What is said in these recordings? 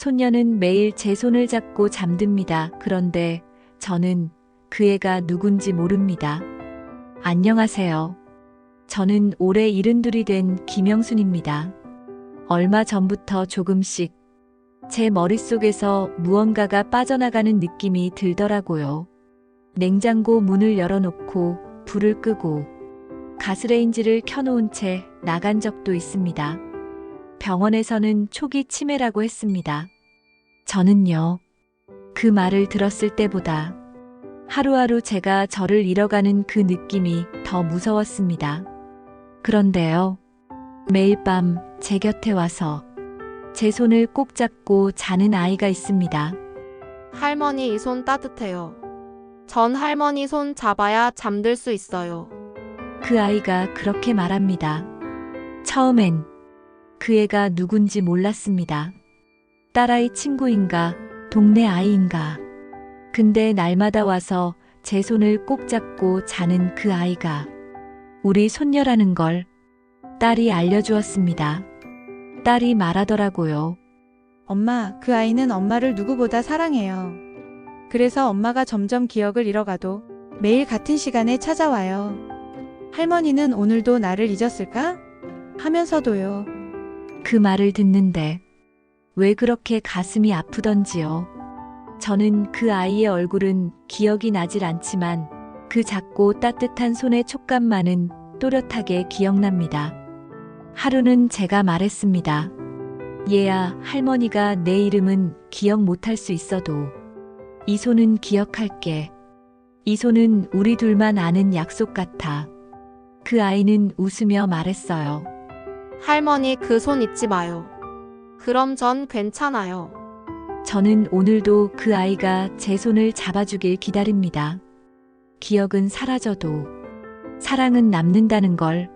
손녀는 매일 제 손을 잡고 잠듭니다. 그런데 저는 그 애가 누군지 모릅니다. 안녕하세요. 저는 올해 이른둘이 된 김영순입니다. 얼마 전부터 조금씩 제 머릿속에서 무언가가 빠져나가는 느낌이 들더라고요. 냉장고 문을 열어놓고 불을 끄고 가스레인지를 켜놓은 채 나간 적도 있습니다. 병원에서는 초기 치매라고 했습니다. 저는요, 그 말을 들었을 때보다 하루하루 제가 저를 잃어가는 그 느낌이 더 무서웠습니다. 그런데요, 매일 밤 제 곁에 와서 제 손을 꼭 잡고 자는 아이가 있습니다. 할머니 이 손 따뜻해요. 전 할머니 손 잡아야 잠들 수 있어요. 그 아이가 그렇게 말합니다. 처음엔 그 애가 누군지 몰랐습니다. 딸아이 친구인가, 동네 아이인가. 근데 날마다 와서 제 손을 꼭 잡고 자는 그 아이가 우리 손녀라는 걸 딸이 알려주었습니다. 딸이 말하더라고요. 엄마, 그 아이는 엄마를 누구보다 사랑해요. 그래서 엄마가 점점 기억을 잃어가도 매일 같은 시간에 찾아와요. 할머니는 오늘도 나를 잊었을까? 하면서도요. 그 말을 듣는데 왜 그렇게 가슴이 아프던지요. 저는 그 아이의 얼굴은 기억이 나질 않지만 그 작고 따뜻한 손의 촉감만은 또렷하게 기억납니다. 하루는 제가 말했습니다. 얘야, 할머니가 내 이름은 기억 못할 수 있어도 이 손은 기억할게. 이 손은 우리 둘만 아는 약속 같아. 그 아이는 웃으며 말했어요. 할머니 그 손 잊지 마요. 그럼 전 괜찮아요. 저는 오늘도 그 아이가 제 손을 잡아주길 기다립니다. 기억은 사라져도 사랑은 남는다는 걸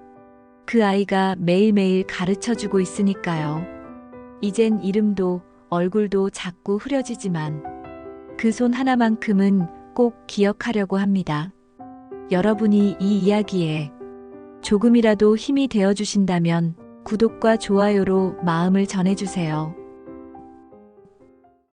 그 아이가 매일매일 가르쳐 주고 있으니까요. 이젠 이름도 얼굴도 자꾸 흐려지지만 그 손 하나만큼은 꼭 기억하려고 합니다. 여러분이 이 이야기에 조금이라도 힘이 되어 주신다면 구독과 좋아요로 마음을 전해주세요.